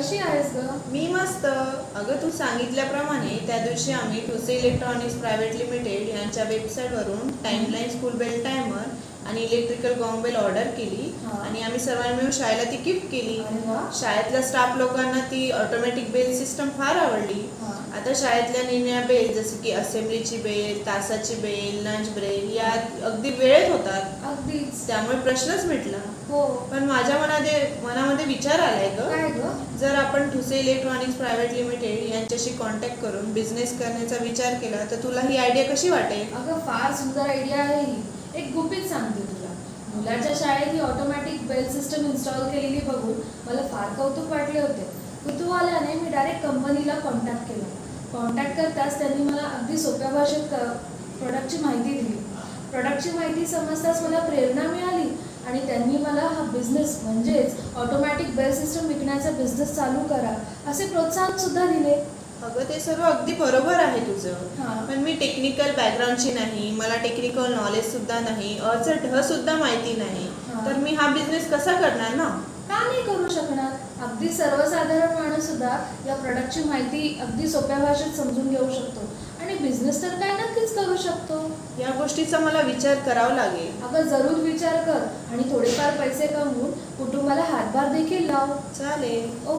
कशी आहेस ग? मी मस्त. अगं तू सांगितल्याप्रमाणे त्या दिवशी आम्ही टुसे इलेक्ट्रॉनिक्स प्रायव्हेट लिमिटेड यांच्या वेबसाईटवरून टाईमलाईन स्कूल बेल टायमर आणि इलेक्ट्रिकल गॉंग बेल ऑर्डर केली. आणि आम्ही सर्वांनी मिळून शाळेला ती गिफ्ट केली. शाळेतल्या स्टाफ लोकांना ती ऑटोमॅटिक बेल सिस्टम फार आवडली. आता शाळेतल्या निर्णया बेल जसं की असेंब्लीची बेल तासाची बेल लंच ब्रेक या अगदी वेळेत होतात. अगदीच. त्यामुळे प्रश्नच मिटला. हो. पण माझ्या मनामध्ये मनामध्ये विचार आलाय ग. काय ग? जर आपण ठुसे इलेक्ट्रॉनिक्स प्रायव्हेट लिमिटेड यांच्याशी कॉन्टॅक्ट करून बिझनेस करण्याचा विचार केला तर तुला ही आयडिया कशी वाटेल? अगं फार सुंदर आयडिया आहे ही. एक गुपित सांगते तुला. मुलाच्या शाळेत ही ऑटोमॅटिक बेल सिस्टम इन्स्टॉल केलेली बघून मला फार कौतुक वाटले होते. कुतूहलाने मी डायरेक्ट कंपनीला कॉन्टॅक्ट केला. कॉन्टॅक्ट करताच त्यांनी मला अगदी सोप्या भाषेत प्रोडक्टची माहिती दिली. प्रोडक्टची माहिती समजताच मला प्रेरणा मिळाली आणि त्यांनी मला हा बिझनेस म्हणजेच ऑटोमॅटिक बेल सिस्टम विकण्याचा बिझनेस चालू करा असे प्रोत्साहन सुद्धा दिले. अगं ते सर्व अगदी बरोबर आहे तुझं. पण मी टेक्निकल बॅकग्राऊंडची नाही मला टेक्निकल नॉलेज सुद्धा नाही अचं ढ सुद्धा माहिती नाही. तर मी हा बिझनेस कसा करणार ना? का नाही करू शकणार? अगदी सर्वसाधारण माणूस सुद्धा या प्रोडक्टची माहिती अगदी सोप्या भाषेत समजून घेऊ शकतो. आणि बिझनेस तर काय नक्कीच करू शकतो? या गोष्टीचा मला विचार करावा लागेल. अगं जरूर विचार कर आणि थोडेफार पैसे कमवून कुटुंबाला हातभार देखील लाव. चालेल.